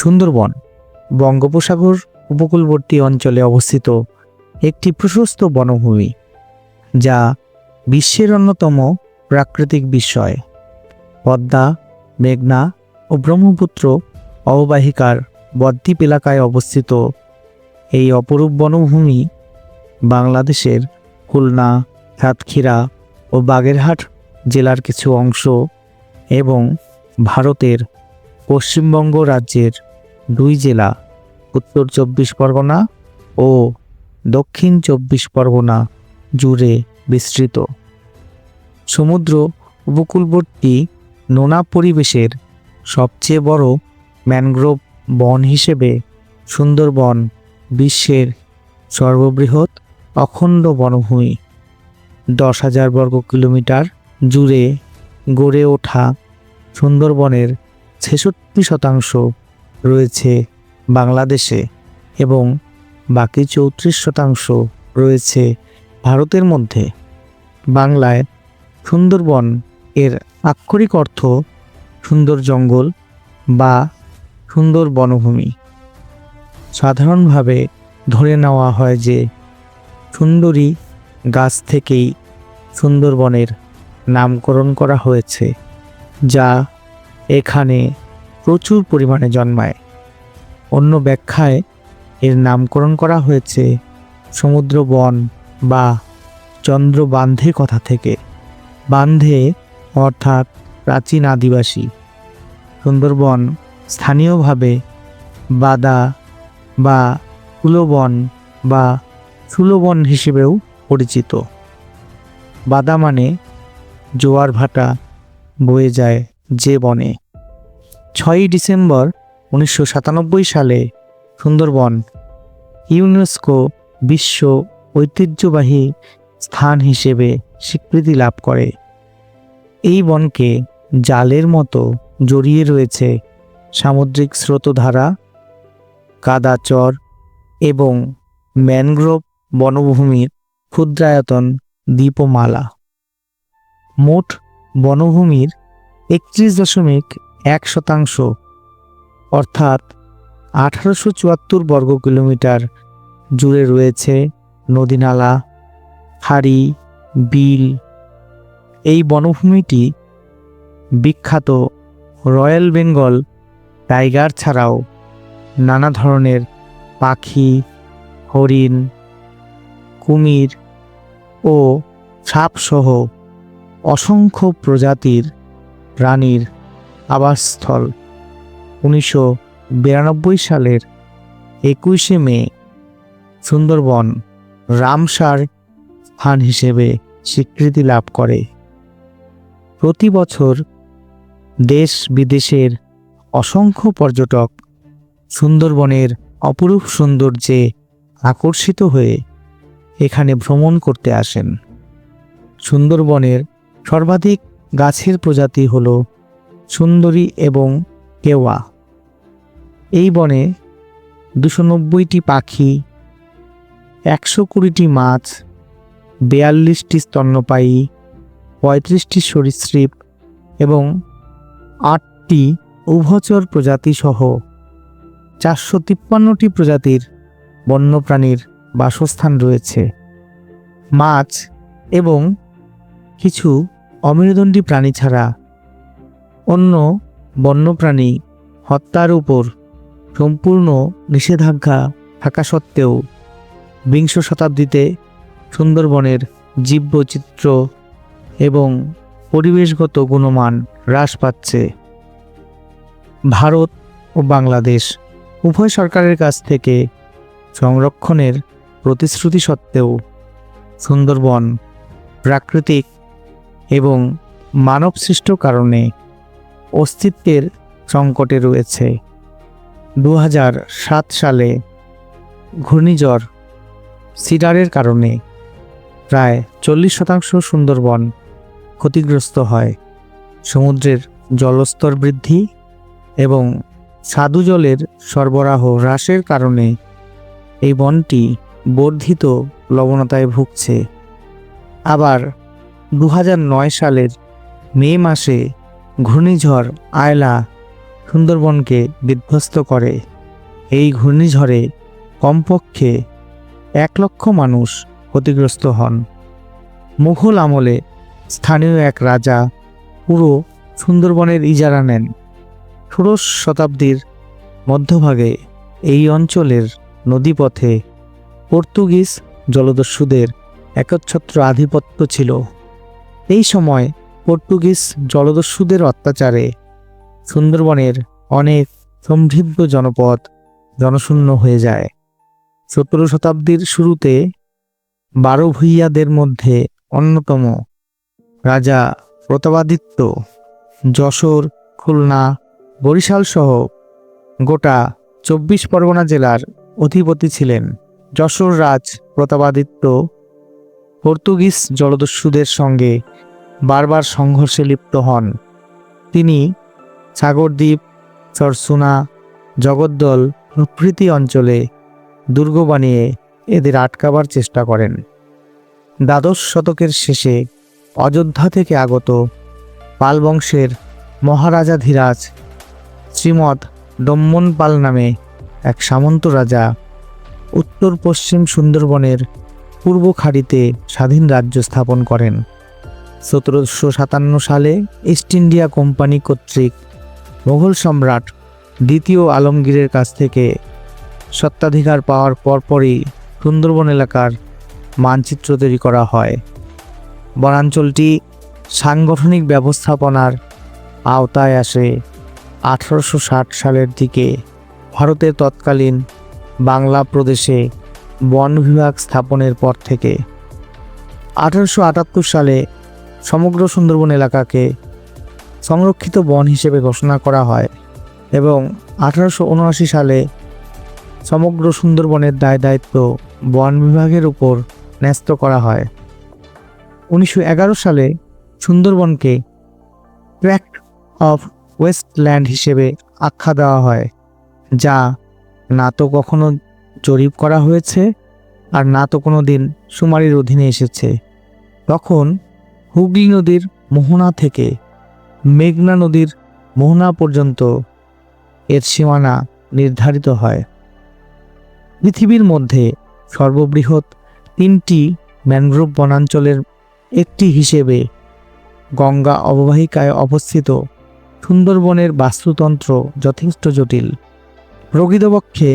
সুন্দরবন, বঙ্গোপসাগর উপকূলবর্তী অঞ্চলে অবস্থিত একটি প্রশস্ত বনভূমি, যা বিশ্বের অন্যতম প্রাকৃতিক বিস্ময়। পদ্মা, মেঘনা ও ব্রহ্মপুত্র অববাহিকার বদ্বীপ এলাকায় অবস্থিত এই অপরূপ বনভূমি বাংলাদেশের খুলনা, সাতক্ষীরা ও বাগেরহাট জেলার কিছু অংশ এবং ভারতের পশ্চিমবঙ্গ রাজ্যের দুই জেলা, উত্তর চব্বিশ পরগনা ও দক্ষিণ চব্বিশ পরগনা জুড়ে বিস্তৃত। সমুদ্র উপকূলবর্তী নোনা পরিবেশের সবচেয়ে বড় ম্যানগ্রোভ বন হিসেবে সুন্দরবন বিশ্বের সর্ববৃহৎ অখণ্ড বনভূমি। দশ হাজার বর্গ কিলোমিটার জুড়ে গড়ে ওঠা সুন্দরবনের ছেষট্টি শতাংশ রয়েছে বাংলাদেশে এবং বাকি চৌত্রিশ শতাংশ রয়েছে ভারতের মধ্যে। বাংলায় সুন্দরবন এর আক্ষরিক অর্থ সুন্দর জঙ্গল বা সুন্দর বনভূমি। সাধারণভাবে ধরে নেওয়া হয় যে সুন্দরী গাছ থেকেই সুন্দরবনের নামকরণ করা হয়েছে, যা এখানে প্রচুর পরিমাণে জন্মায়। অন্য ব্যাখ্যায় এর নামকরণ করা হয়েছে সমুদ্র বন বা চন্দ্র বান্ধে কথা থেকে। বান্ধে অর্থাৎ প্রাচীন আদিবাসী। সুন্দরবন স্থানীয়ভাবে বাদা বা কুলবন বা সুলবন হিসেবেও পরিচিত। বাদা মানে জোয়ার ভাটা বয়ে যায় যে বনে। ছয়ই ডিসেম্বর উনিশশো সাতানব্বই সালে সুন্দরবন ইউনেস্কো বিশ্ব ঐতিহ্যবাহী স্থান হিসেবে স্বীকৃতি লাভ করে। এই বনকে জালের মতো জড়িয়ে রয়েছে সামুদ্রিক স্রোতধারা, কাদাচর এবং ম্যানগ্রোভ বনভূমির ক্ষুদ্রায়তন দ্বীপমালা মোট বনভূমির একত্রিশ দশমিক এক শতাংশ, অর্থাৎ আঠারোশো চুয়াত্তর বর্গ কিলোমিটার জুড়ে রয়েছে নদীনালা হাড়ি, বিল। এই বনভূমিটি বিখ্যাত রয়্যাল বেঙ্গল টাইগার ছাড়াও নানা ধরনের পাখি, হরিণ, কুমির ও সাপসহ অসংখ্য প্রজাতির প্রাণীর আবাসস্থল। উনিশশো বিরানব্বই সালের একুশে মে, সুন্দরবন রামসার স্থান হিসেবে স্বীকৃতি লাভ করে। প্রতি বছর দেশ বিদেশের অসংখ্য পর্যটক সুন্দরবনের অপরূপ সৌন্দর্যে আকর্ষিত হয়ে এখানে ভ্রমণ করতে আসেন। সুন্দরবনের সর্বাধিক গাছের প্রজাতি হল সুন্দরী এবং কেওয়া। এই বনে দুশো নব্বইটি পাখি, একশো কুড়িটি মাছ, বেয়াল্লিশটি স্তন্যপায়ী, পঁয়ত্রিশটি সরীসৃপ এবং আটটি উভচর প্রজাতি সহ চারশো তিপ্পান্নটি প্রজাতির বন্যপ্রাণীর বাসস্থান রয়েছে। মাছ এবং কিছু অমেরুদণ্ডী প্রাণী ছাড়া অন্য বন্যপ্রাণী হত্যার উপর সম্পূর্ণ নিষেধাজ্ঞা থাকা সত্ত্বেও বিংশ শতাব্দীতে সুন্দরবনের জীববৈচিত্র্য এবং পরিবেশগত গুণমান হ্রাস পাচ্ছে। ভারত ও বাংলাদেশ উভয় সরকারের কাছ থেকে সংরক্ষণের প্রতিশ্রুতি সত্ত্বেও সুন্দরবন প্রাকৃতিক এবং মানবসৃষ্ট কারণে অস্তিত্বের সংকটে রয়েছে। দু সালে ঘূর্ণিঝড় সিডারের কারণে প্রায় চল্লিশ শতাংশ সুন্দরবন ক্ষতিগ্রস্ত হয়। সমুদ্রের জলস্তর বৃদ্ধি এবং স্বাদু জলের সরবরাহ হ্রাসের কারণে এই বনটি বর্ধিত লবণতায় ভুগছে। আবার দু সালের মে মাসে ঘূর্ণিঝড় আয়লা সুন্দরবনকে বিধ্বস্ত করে। এই ঘূর্ণিঝড়ে কমপক্ষে এক লক্ষ মানুষ ক্ষতিগ্রস্ত হন। মুঘল আমলে স্থানীয় এক রাজা পুরো সুন্দরবনের ইজারা নেন। ষোড়শ শতাব্দীর মধ্যভাগে এই অঞ্চলের নদীপথে পর্তুগিজ জলদস্যুদের একচ্ছত্র আধিপত্য ছিল। এই সময় পর্তুগিজ জলদস্যুদের অত্যাচারে সুন্দরবনের অনেক সমৃদ্ধ জনপদ জনশূন্য হয়ে যায়। সতেরো শতাব্দীর শুরুতে বারো ভূইয়াদের মধ্যে অন্যতম রাজা প্রতাপাদিত্য, যশোর, খুলনা বরিশাল সহ গোটা চব্বিশ পরগনা জেলার অধিপতি ছিলেন। যশোর রাজ প্রতাপাদিত্য পর্তুগিজ জলদস্যুদের সঙ্গে বারবার সংঘর্ষে লিপ্ত হন। তিনি সাগরদ্বীপ চরসুনা জগদ্দল প্রভৃতি অঞ্চলে দুর্গ বানিয়ে এদের আটকাবার চেষ্টা করেন। দ্বাদশ শতকের শেষে অযোধ্যা থেকে আগত পাল বংশের মহারাজাধিরাজ শ্রীমৎ দম্মন পাল নামে এক সামন্ত রাজা উত্তর পশ্চিম সুন্দরবনের পূর্ব খাড়িতে স্বাধীন রাজ্য স্থাপন করেন। সতেরোশো সাতান্ন সালে ইস্ট ইন্ডিয়া কোম্পানি কর্তৃক মোগল সম্রাট দ্বিতীয় আলমগীরের কাছ থেকে সত্ত্বাধিকার পাওয়ার পরপরই সুন্দরবন এলাকার মানচিত্র তৈরি করা হয়। বনাঞ্চলটি সাংগঠনিক ব্যবস্থাপনার আওতায় আসে। আঠারোশো ষাট সালের দিকে ভারতের তৎকালীন বাংলা প্রদেশে বন বিভাগ স্থাপনের পর থেকে। আঠারোশো আটাত্তর সালে সমগ্র সুন্দরবন এলাকাকে সংরক্ষিত বন হিসেবে ঘোষণা করা হয় এবং আঠারোশো উনআশি সালে সমগ্র সুন্দরবনের দায় দায়িত্ব বন বিভাগের উপর ন্যস্ত করা হয়। উনিশশো এগারো সালে সুন্দরবনকে ট্র্যাক্ট অফ ওয়েস্টল্যান্ড হিসেবে আখ্যা দেওয়া হয়, যা না তো কখনো জরিপ করা হয়েছে আর না তো কোনো দিন সুমারির অধীনে এসেছে। তখন হুগলি নদীর মোহনা থেকে মেঘনা নদীর মোহনা পর্যন্ত এর সীমানা নির্ধারিত হয়। পৃথিবীর মধ্যে সর্ববৃহৎ তিনটি ম্যানগ্রোভ বনাঞ্চলের একটি হিসেবে গঙ্গা অববাহিকায় অবস্থিত সুন্দরবনের বাস্তুতন্ত্র যথেষ্ট জটিল। প্রকৃতপক্ষে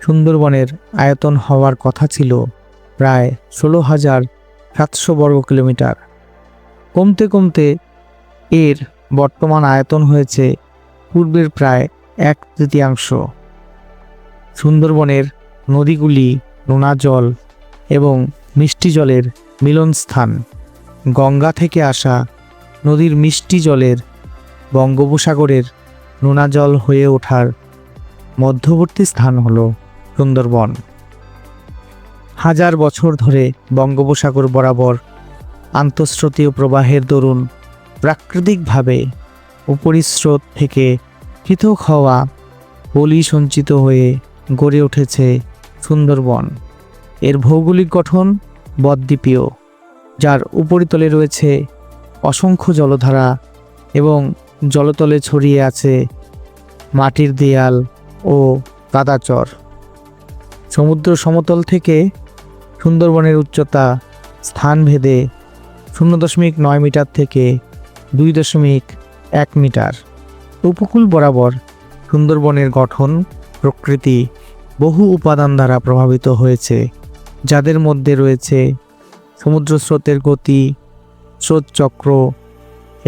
সুন্দরবনের আয়তন হওয়ার কথা ছিল প্রায় ষোলো হাজার সাতশো বর্গ কিলোমিটার। কমতে কমতে এর বর্তমান আয়তন হয়েছে পূর্বের প্রায় এক তৃতীয়াংশ। সুন্দরবনের নদীগুলি নোনা জল এবং মিষ্টি জলের মিলনস্থান। গঙ্গা থেকে আসা নদীর মিষ্টি জলের বঙ্গোপসাগরের নোনা জল হয়ে ওঠার মধ্যবর্তী স্থান হল সুন্দরবন। হাজার বছর ধরে বঙ্গোপসাগর বরাবর আন্তঃস্রোতীয় প্রবাহের দরুন প্রাকৃতিকভাবে উপরিস্রোত থেকে পৃথক হওয়া পলি সঞ্চিত হয়ে গড়ে উঠেছে সুন্দরবন। এর ভৌগোলিক গঠন বদ্বীপীয়, যার উপরিতলে রয়েছে অসংখ্য জলধারা এবং জলতলে ছড়িয়ে আছে মাটির দেয়াল ও কাদাচর। সমুদ্র সমতল থেকে সুন্দরবনের উচ্চতা স্থানভেদে শূন্য দশমিক নয় মিটার থেকে দুই দশমিক এক মিটার। উপকূল বরাবর সুন্দরবনের গঠন প্রকৃতি বহু উপাদান দ্বারা প্রভাবিত হয়েছে, যাদের মধ্যে রয়েছে সমুদ্র স্রোতের গতি, স্রোত চক্র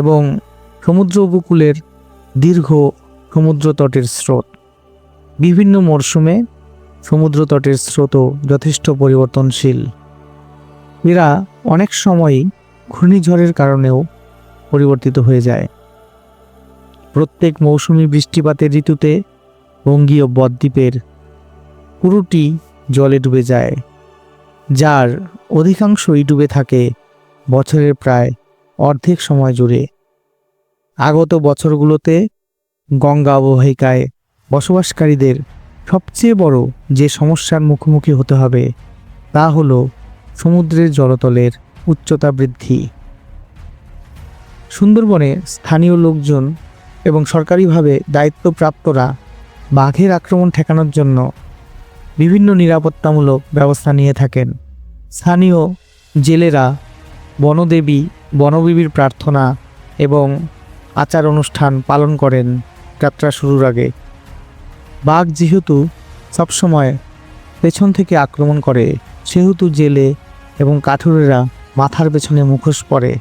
এবং সমুদ্র উপকূলের দীর্ঘ সমুদ্র তটের স্রোত। বিভিন্ন মরশুমে সমুদ্র তটের স্রোতও যথেষ্ট পরিবর্তনশীল। এরা অনেক সময়ই ঘূর্ণিঝড়ের কারণেও পরিবর্তিত হয়ে যায়। প্রত্যেক মৌসুমি বৃষ্টিপাতের ঋতুতে বঙ্গীয় বদ্বীপের পুরোটি জলে ডুবে যায়, যার অধিকাংশই ডুবে থাকে বছরের প্রায় অর্ধেক সময় জুড়ে। আগত বছরগুলোতে গঙ্গা অববাহিকায় বসবাসকারীদের সবচেয়ে বড় যে সমস্যার মুখোমুখি হতে হবে, তা হলো সমুদ্রের জলতলের উচ্চতা বৃদ্ধি। সুন্দরবনে স্থানীয় লোকজন এবং সরকারিভাবে দায়িত্বপ্রাপ্তরা বাঘের আক্রমণ ঠেকানোর জন্য বিভিন্ন নিরাপত্তামূলক ব্যবস্থা নিয়ে থাকেন। স্থানীয় জেলেরা বনদেবী, বনবিবির প্রার্থনা এবং আচার অনুষ্ঠান পালন করেন যাত্রা শুরুর আগে। বাঘ যেহেতু সবসময় পেছন থেকে আক্রমণ করে, সেহেতু জেলে এবং কাঠুরেরা মাথার পেছনে মুখোশ পরে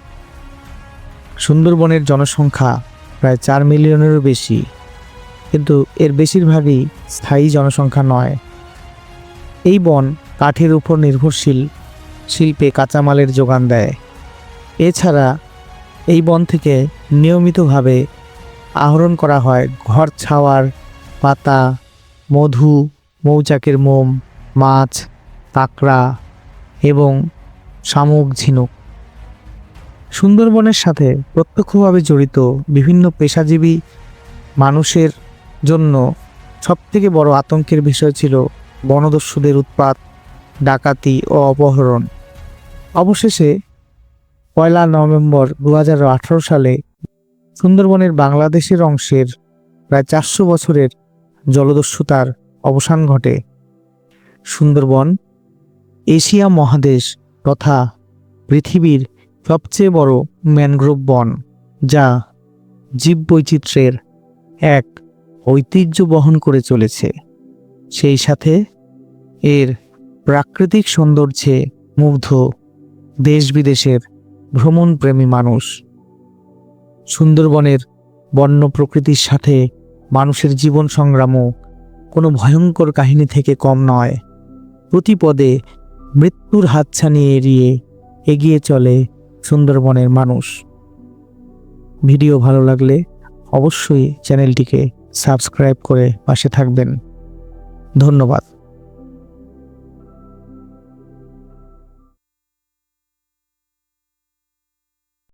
সুন্দরবনের জনসংখ্যা প্রায় চার মিলিয়নেরও বেশি, কিন্তু এর বেশিরভাগই স্থায়ী জনসংখ্যা নয়। এই বন কাঠের উপর নির্ভরশীল, শিল্পে কাঁচামালের যোগান দেয়। এছাড়া এই বন থেকে নিয়মিতভাবে আহরণ করা হয় ঘর ছাওয়ার পাতা, মধু, মৌচাকের মোম, মাছ, কাঁকড়া এবং শামুক, ঝিনুক। সুন্দরবনের সাথে প্রত্যক্ষভাবে জড়িত বিভিন্ন পেশাজীবী মানুষের জন্য সবথেকে বড় আতঙ্কের বিষয় ছিল বনদস্যুদের উৎপাত, ডাকাতি ও অপহরণ। অবশেষে পয়লা নভেম্বর দু হাজার আঠারো সালে সুন্দরবনের বাংলাদেশের অংশের প্রায় চারশো বছরের জলদস্যুতার অবসান ঘটে। সুন্দরবন এশিয়া মহাদেশ তথা পৃথিবীর সবচেয়ে বড় ম্যানগ্রোভ বন, যা জীববৈচিত্র্যের এক ঐতিহ্য বহন করে চলেছে। সেই সাথে এর প্রাকৃতিক সৌন্দর্যে মুগ্ধ দেশ বিদেশের ভ্রমণপ্রেমী মানুষ। সুন্দরবনের বন্য প্রকৃতির সাথে মানুষের জীবন সংগ্রামও কোনো ভয়ঙ্কর কাহিনী থেকে কম নয়। প্রতি পদে মৃত্যুর হাতছানি এড়িয়ে এগিয়ে চলে সুন্দরবনের মানুষ। ভিডিও ভালো লাগলে অবশ্যই চ্যানেলটিকে সাবস্ক্রাইব করে পাশে থাকবেন। ধন্যবাদ।